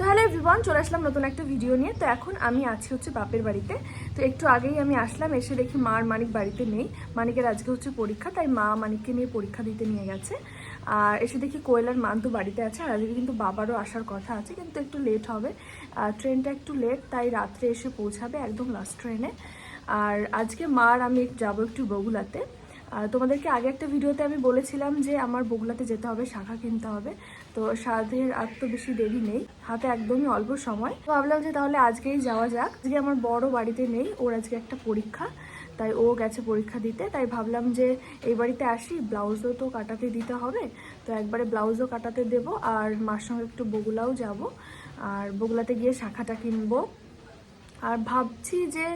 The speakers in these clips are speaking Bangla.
তাহলে এভরিওয়ান চলে আসলাম নতুন একটা ভিডিও নিয়ে। তো এখন আমি আছি হচ্ছে বাপের বাড়িতে। তো একটু আগেই আমি আসলাম, এসে দেখি মার মানিক বাড়িতে নেই। মানিকের আজকে হচ্ছে পরীক্ষা, তাই মা মানিককে নিয়ে পরীক্ষা দিতে নিয়ে গেছে। আর এসে দেখি কোয়েলার মান তো বাড়িতে আছে, আর আজকে কিন্তু বাবারও আসার কথা আছে, কিন্তু একটু লেট হবে। ট্রেনটা একটু লেট তাই রাত্রে এসে পৌঁছাবে একদম লাস্ট ট্রেনে আর আজকে মার আমি যাব একটু বগুলাতে। আর তোমাদেরকে আগে একটা ভিডিওতে আমি বলেছিলাম যে আমার বগুলাতে যেতে হবে, শাখা কিনতে হবে। তো সাধের আর তো বেশি দেরি নেই, হাতে একদমই অল্প সময়। তো ভাবলাম যে তাহলে আজকেই যাওয়া যাক। আজকে আমার বড় বাড়িতে নেই, ওর আজকে একটা পরীক্ষা, তাই ও গেছে পরীক্ষা দিতে। তাই ভাবলাম যে এই বাড়িতে আসি, ব্লাউজও তো কাটাতে দিতে হবে, তো একবারে ব্লাউজও কাটাতে দেব আর মার সঙ্গে একটু বগুলাও যাব। আর বগুলাতে গিয়ে শাখাটা কিনবো। আর ভাবছি যে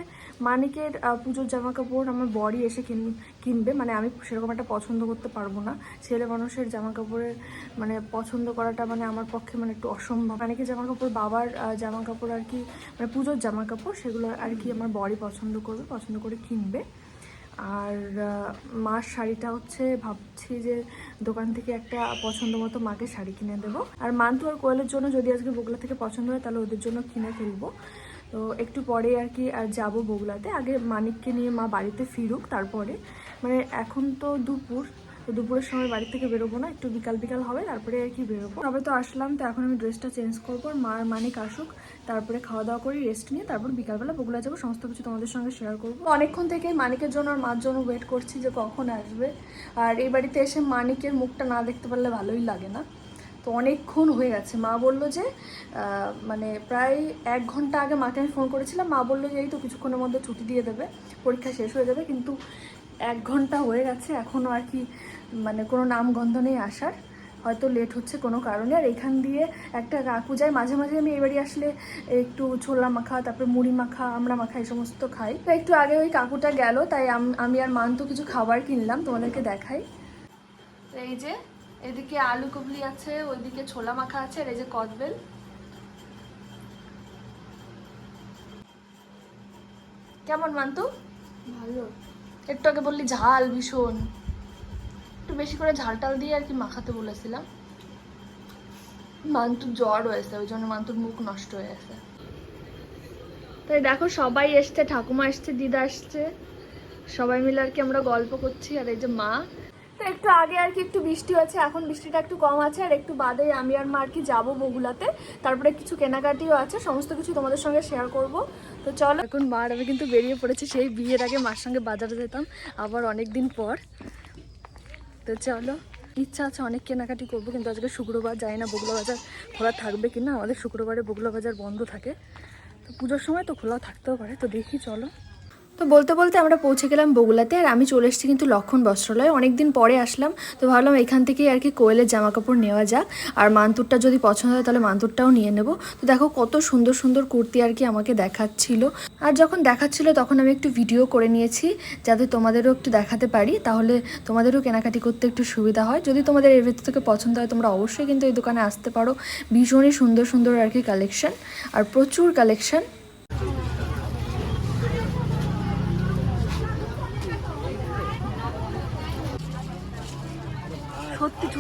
মানিকের পুজোর জামা কাপড় আমার বড়ি এসে কিন, কিনবে মানে আমি সেরকম একটা পছন্দ করতে পারব না। ছেলে মানুষের জামা কাপড়ের মানে পছন্দ করাটা মানে আমার পক্ষে মানে একটু অসম্ভব। মানিকের জামা কাপড় বাবার জামা কাপড় আর কি মানে পুজোর জামা কাপড় সেগুলো আর কি আমার বড়ি পছন্দ করবে, পছন্দ করে কিনবে। আর মার শাড়িটা হচ্ছে, ভাবছি যে দোকান থেকে একটা পছন্দ মতো মাকে শাড়ি কিনে দেবো। আর মান্তু আর কোয়েলের জন্য যদি আজকে বগুলা থেকে পছন্দ হয়, তাহলে ওদের জন্য কিনে ফেলব। তো একটু পরে আর কি, আর যাব বগুলাতে আগে মানিককে নিয়ে মা বাড়িতে ফিরুক তারপরে। মানে এখন তো দুপুর, তো দুপুরের সময় বাড়ি থেকে বেরোবো না, একটু বিকাল বিকাল হবে, তারপরে আর কি বেরোবো। তবে তো আসলাম, তো এখন আমি ড্রেসটা চেঞ্জ করব, আর মার মানিক আসুক, তারপরে খাওয়া দাওয়া করে, রেস্ট নিয়ে, তারপর বিকালবেলা বগুলা যাব, সমস্ত কিছু তোমাদের সঙ্গে শেয়ার করব। অনেকক্ষণ থেকে মানিকের জন্য আর মার জন্য ওয়েট করছি যে কখন আসবে। আর এই বাড়িতে এসে মানিকের মুখটা না দেখতে পারলে ভালোই লাগে না। তো অনেকক্ষণ হয়ে গেছে। মা বলল যে মানে প্রায় এক ঘণ্টা আগে মাকে আমি ফোন করেছিলাম। মা বলল যে, এই তো কিছুক্ষণের মধ্যে ছুটি দিয়ে দেবে। পরীক্ষা শেষ হয়ে যাবে। কিন্তু এক ঘণ্টা হয়ে গেছে। এখনও আর কি মানে কোনো নামগন্ধ নেই আসার। হয়তো লেট হচ্ছে কোনো কারণে। আর এখান দিয়ে একটা কাকু যায়। মাঝে মাঝে আমি এই বাড়ি আসলে একটু ছোলা মাখা, তারপরে মুড়ি মাখা, আমরা মাখা, এই সমস্ত খাই। তো একটু আগে ওই কাকুটা গেল। তাই আমি আর মান্তু কিছু খাবার কিনলাম। তোমাদেরকে দেখাই। এই যে এদিকে আলু কুবলি আছে ওইদিকে ছোলা মাখা আছে আর এই যে কদবেল। কেমন মান্তু? ভালো। একটু আগে বললি ঝাল ভীষণ। একটু বেশি করে ঝাল টাল দিয়ে আর কি মাখাতে বলেছিলাম। মান্তুর জ্বর হয়েছে ওই জন্য মান্তুর মুখ নষ্ট হয়ে গেছে। তাই দেখো সবাই এসছে ঠাকুমা এসছে দিদা এসছে। সবাই মিলে আর কি আমরা গল্প করছি আর এই যে মা তো একটু আগে আর কি একটু বৃষ্টি হয়েছে, এখন বৃষ্টিটা একটু কম আছে আর একটু বাদে আমি আর মা আর কি যাব বগুলাতে তারপরে কিছু কেনাকাটিও আছে, সমস্ত কিছু তোমাদের সঙ্গে শেয়ার করব। তো চলো। এখন মার আমি কিন্তু বেরিয়ে পড়েছি, সেই বিয়ের আগে মার সঙ্গে বাজারে যেতাম, আবার অনেক দিন পর। তো চলো। ইচ্ছা আছে অনেক কেনাকাটি করব, কিন্তু আজকে শুক্রবার যাই না বগুলা বাজার খোলা থাকবে কিনা, আমাদের শুক্রবারে বগুলা বাজার বন্ধ থাকে। তো পুজোর সময় তো খোলা থাকতেও পারে, তো দেখি চলো। তো বলতে বলতে আমরা পৌঁছে গেলাম বগুলাতে আর আমি চলে এসেছি কিন্তু লক্ষণ বস্ত্রালয়। অনেকদিন পরে আসলাম, তো ভাবলাম এখান থেকেই আর কি কোয়েলের জামা কাপড় নেওয়া যাক। আর মান্তুরটা যদি পছন্দ হয় তাহলে মান্তুরটাও নিয়ে নেব। তো দেখো কত সুন্দর সুন্দর কুর্তি আর কি আমাকে দেখাচ্ছিল। আর যখন দেখাচ্ছিল তখন আমি একটু ভিডিও করে নিয়েছি, যাতে তোমাদেরও একটু দেখাতে পারি। তাহলে তোমাদেরও কেনাকাটি করতে একটু সুবিধা হয়। যদি তোমাদের এর ভিতর থেকে পছন্দ হয় তোমরা অবশ্যই কিন্তু এই দোকানে আসতে পারো। ভীষণই সুন্দর সুন্দর আর কি কালেকশন আর প্রচুর কালেকশন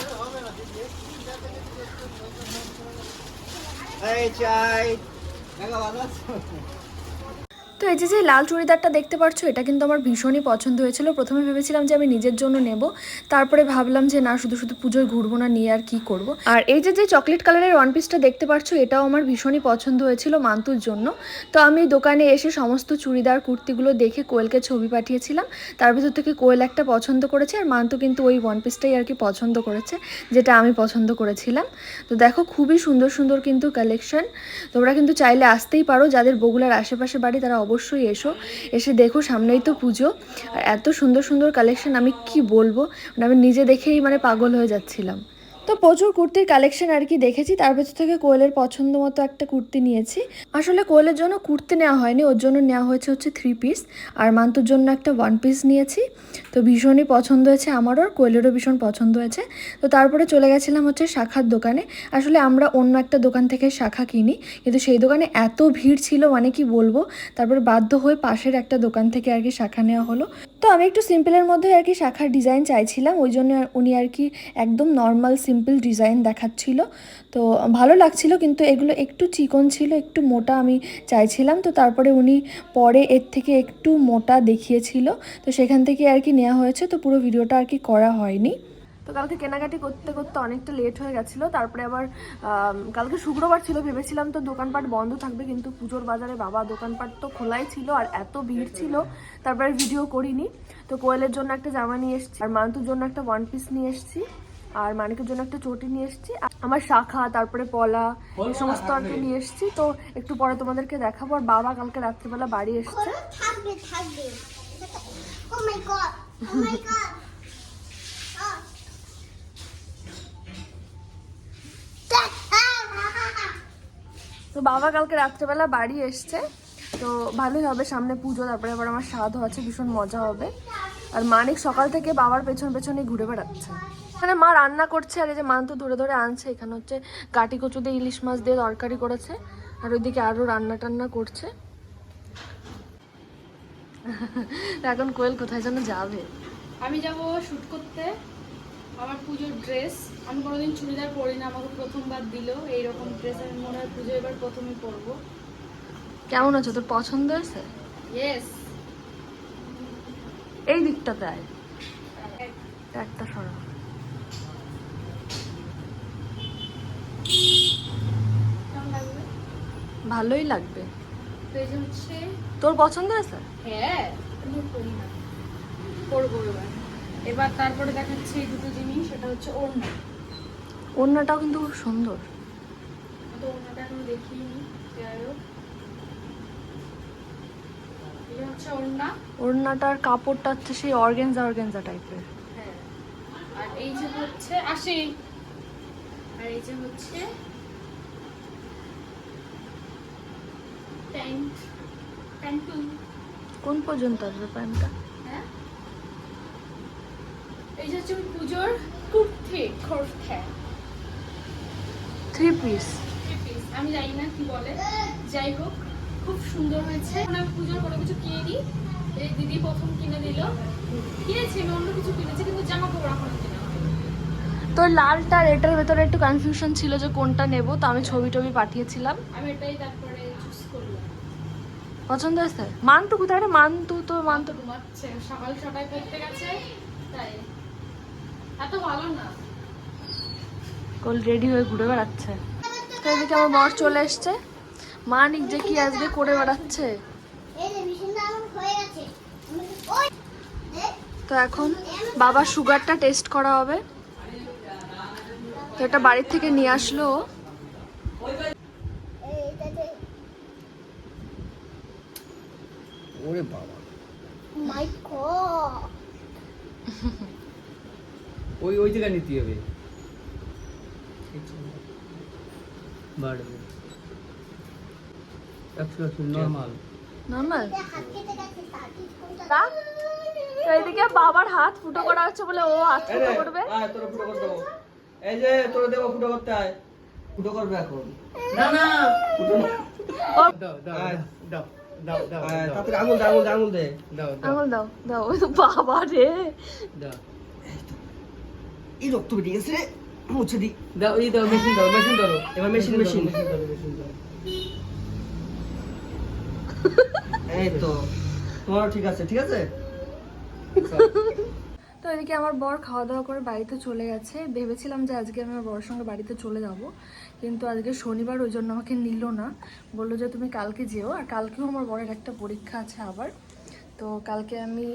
সবগুলোই ভালো। এই চাই দেখা ভালো আছো তো এই যে যে লাল চুড়িদারটা দেখতে পাচ্ছ এটা কিন্তু আমার ভীষণই পছন্দ হয়েছিল। প্রথমে ভেবেছিলাম যে আমি নিজের জন্য নেব, তারপরে ভাবলাম যে না, শুধু শুধু পুজোয় ঘুরবো না, নিয়ে আর কি করব। আর এই যে যে চকলেট কালারের ওয়ান পিসটা দেখতে পাচ্ছ এটাও আমার ভীষণই পছন্দ হয়েছিল মান্তুর জন্য। তো আমি দোকানে এসে সমস্ত চুড়িদার, কুর্তিগুলো দেখে কোয়েলকে ছবি পাঠিয়েছিলাম। তার ভিতর থেকে কোয়েল একটা পছন্দ করেছে, আর মান্তু কিন্তু ওই ওয়ান পিসটাই আর কি পছন্দ করেছে, যেটা আমি পছন্দ করেছিলাম। তো দেখো, খুবই সুন্দর সুন্দর কিন্তু কালেকশন তোমরা কিন্তু চাইলে আসতেই পারো, যাদের বগুলার আশেপাশে বাড়ি, তারা অবশ্যই এসো। এসে দেখো সামনেই তো পুজো। আর এত সুন্দর সুন্দর কালেকশন আমি কি বলব? মানে আমি নিজে দেখেই মানে পাগল হয়ে যাচ্ছিলাম। তো প্রচুর কুর্তির কালেকশন আর কি দেখেছি। তার ভেতর থেকে কোয়েলের পছন্দ মতো একটা কুর্তি নিয়েছি। আসলে কোয়েলের জন্য কুর্তি নেওয়া হয়নি, ওর জন্য নেওয়া হয়েছে হচ্ছে থ্রি পিস আর মান্তুর জন্য একটা ওয়ান পিস নিয়েছি। তো ভীষণই পছন্দ হয়েছে আমারও কোয়েলেরও ভীষণ পছন্দ হয়েছে। তো তারপরে চলে গেছিলাম হচ্ছে শাখার দোকানে। আসলে আমরা অন্য একটা দোকান থেকে শাখা কিনি, কিন্তু সেই দোকানে এত ভিড় ছিল মানে কি বলব? তারপরে বাধ্য হয়ে পাশের একটা দোকান থেকে আর কি শাখা নেওয়া হলো। তো আমি একটু সিম্পলের মধ্যে আর কি শাখার ডিজাইন চাইছিলাম, ওই জন্য উনি আর কি একদম নর্মাল সিম্পল ডিজাইন দেখাচ্ছিল। তো ভালো লাগছিল কিন্তু এগুলো একটু চিকন ছিল, একটু মোটা আমি চাইছিলাম। তো তারপরে উনি পরে এর থেকে একটু মোটা দেখিয়েছিল। তো সেখান থেকে আর কি নেওয়া হয়েছে, তো পুরো ভিডিওটা আর কি করা হয়নি। তো কালকে কেনাকাটি করতে করতে অনেকটা লেট হয়ে গেছিল। তারপরে আবার কালকে শুক্রবার ছিল ভেবেছিলাম তো দোকানপাট বন্ধ থাকবে কিন্তু পুজোর বাজারে বাবা দোকানপাট তো খোলাই ছিল আর এত ভিড় ছিল তারপরে ভিডিও করিনি। তো কোয়েলের জন্য একটা জামা নিয়ে এসেছি আর মান্তুর জন্য একটা ওয়ান পিস নিয়ে এসেছি আর মানিকের জন্য একটা চটি নিয়ে এসেছি আর আমার শাখা তারপরে পলা এই সমস্ত আর কি নিয়ে এসেছি। তো একটু পরে তোমাদেরকে দেখাবো আর বাবা কালকে রাত্রিবেলা বাড়ি এসছে। তো বাবা কালকে রাত্রেবেলা বাড়ি এসছে। তো ভালোই হবে, সামনে পুজো, তারপরে আবার আমার স্বাদও আছে ভীষণ মজা হবে। আর মানিক সকাল থেকে বাবার পেছন পেছনে ঘুরে বেড়াচ্ছে। এখানে মা রান্না করছে, আর এই যে মান তো ধরে ধরে আনছে, এখানে হচ্ছে কাটি কচু দিয়ে ইলিশ মাছ দিয়ে তরকারি করেছে, আর ওইদিকে আরও রান্না টান্না করছে। এখন কোয়েল কোথায় যেন যাবে। আমি যাব শুট করতে। আমার পুজোর ড্রেস আমি কোনোদিন চুড়িদার পরি না আমাকে প্রথমবার দিল এইরকম ড্রেস আমি মনে হয় পুজো এবার প্রথমে পরবো। কেমন আছে? তোর পছন্দ হয়েছে? ইয়েস এই দিকটাতে আয় একটা সরা। ভালোই লাগবে। তোর পছন্দ আছে হ্যাঁ পরবো এবার। এবার তারপরে দেখাচ্ছে এই দুটো জিনিস সেটা হচ্ছে ওড়না। ওড়নাটাও কিন্তু খুব সুন্দর। তো ওড়নাটা আমি দেখিনি যাই হোক। ওড়না। ওড়নাটার কাপড়টা হচ্ছে সেই অর্গেনজা অর্গেনজা টাইপের। হ্যাঁ। আর এই যে হচ্ছে আর এই যে হচ্ছে প্যান্ট প্যান্টু কোন পর্যন্ত আসবে প্যান্টটা? যে হচ্ছে পুজোর কুর্তি খরথে থ্রি পিস পিস আমি জানি না কি বলে। যাই হোক খুব সুন্দর হয়েছে। আমি পুজোর কোনো কিছু কিনিনি এই দিদি প্রথম কিনে দিল। কিনেছি আমি অন্য কিছু কিনেছি কিন্তু জামা কাপড় এখনও কিনা তো লালটার এটার ভেতরে একটু কনফিউশন ছিল যে কোনটা নেব তো আমি ছবি টবি পাঠিয়েছিলাম। আমি এটাই তারপরে চুজ করলাম। পছন্দ হয়েছে? মান্তু কোথায় মান্তু তো মান্তু ঘুমাচ্ছে। সকাল ছটায় পড়তে গেছে তাই। কোল রেডি হয়ে ঘুরে বেড়াচ্ছে। তো এদিকে আমার বর চলে এসছে। মা যে কি আজকে করে বেড়াচ্ছে? তো এখন বাবার সুগারটা টেস্ট করা হবে। তো এটা বাড়ির থেকে নিয়ে আসলো ও। এইটাতে ওরে বাবা মাই গড ওই ওই জায়গায় নিতে হবে। বাড়বে। একশো নর্মাল নর্মাল বাবার হাত ফুটো করা হচ্ছে বলে ও হাত ফুটো করবে? তোরা ফুটো দেবো এই যে তোরা দেবো ফুটো করতে আয়। ফুটো করবে এখন। না না। ফুটো না। ও- আয়। আয়, তাড়াতাড়ি আঙুল দে আঙুল দে আঙুল দে। আঙুল দাও দাও। ওই তো বাবা রে। এই রক্ত বেরিয়ে গেছে রে মুছে দি দাও এই দাও মেশিন দাও মেশিন ধরো এবার মেশিন মেশিন এই তো তোমারও ঠিক আছে ঠিক আছে তো এদিকে আমার বর খাওয়া দাওয়া করে বাড়িতে চলে গেছে। ভেবেছিলাম যে আজকে আমি আমার বরের সঙ্গে বাড়িতে চলে যাব। কিন্তু আজকে শনিবার ওই জন্য আমাকে নিল না। বলল যে তুমি কালকে যেও। আর কালকেও আমার বরের একটা পরীক্ষা আছে আবার। তো কালকে আমি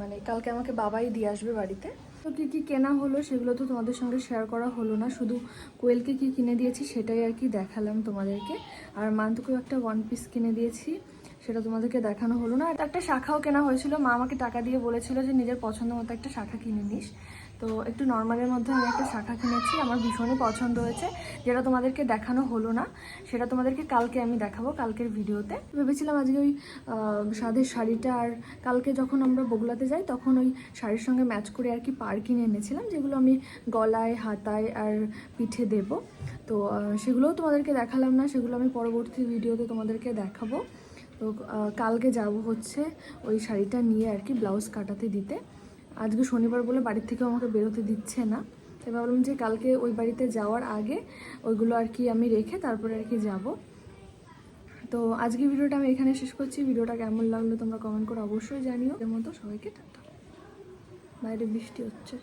মানে কালকে আমাকে বাবাই দিয়ে আসবে বাড়িতে। তো কী কী কেনা হলো সেগুলো তো তোমাদের সঙ্গে শেয়ার করা হলো না। শুধু কোয়েলকে কী কিনে দিয়েছি সেটাই আর কি দেখালাম তোমাদেরকে। আর মান্তুকেও একটা ওয়ান পিস কিনে দিয়েছি, সেটা তোমাদেরকে দেখানো হলো না। আর একটা শাখাও কেনা হয়েছিল। মা আমাকে টাকা দিয়ে বলেছিল যে, নিজের পছন্দ মতো একটা শাখা কিনে নিস। তো একটু নর্মালের মধ্যে আমি একটা শাখা কিনেছি, আমার ভীষণই পছন্দ হয়েছে। যেটা তোমাদেরকে দেখানো হলো না, সেটা তোমাদেরকে কালকে আমি দেখাবো, কালকের ভিডিওতে। ভেবেছিলাম আজকে ওই সাদের শাড়িটা আর কালকে যখন আমরা বগুলাতে যাই, তখন ওই শাড়ির সঙ্গে ম্যাচ করে আর কি পার কিনে এনেছিলাম, যেগুলো আমি গলায়, হাতায় আর পিঠে দেব। তো সেগুলোও তোমাদেরকে দেখালাম না, সেগুলো আমি পরবর্তী ভিডিওতে তোমাদেরকে দেখাবো। তো কালকে যাব হচ্ছে ওই শাড়িটা নিয়ে আর কি ব্লাউজ কাটাতে দিতে। আজকে শনিবার বলে বাড়ির থেকে আমাকে বেরোতে দিচ্ছে না। তাই ভাবলাম যে কালকে ওই বাড়িতে যাওয়ার আগে ওইগুলো আর কি আমি রেখে তারপরে আর কি যাব। তো আজকে ভিডিওটা আমি এখানে শেষ করছি। ভিডিওটা কেমন লাগল তোমরা কমেন্ট করে অবশ্যই জানিও। এর মতো সবাইকে টাটা। বাইরে বৃষ্টি হচ্ছে।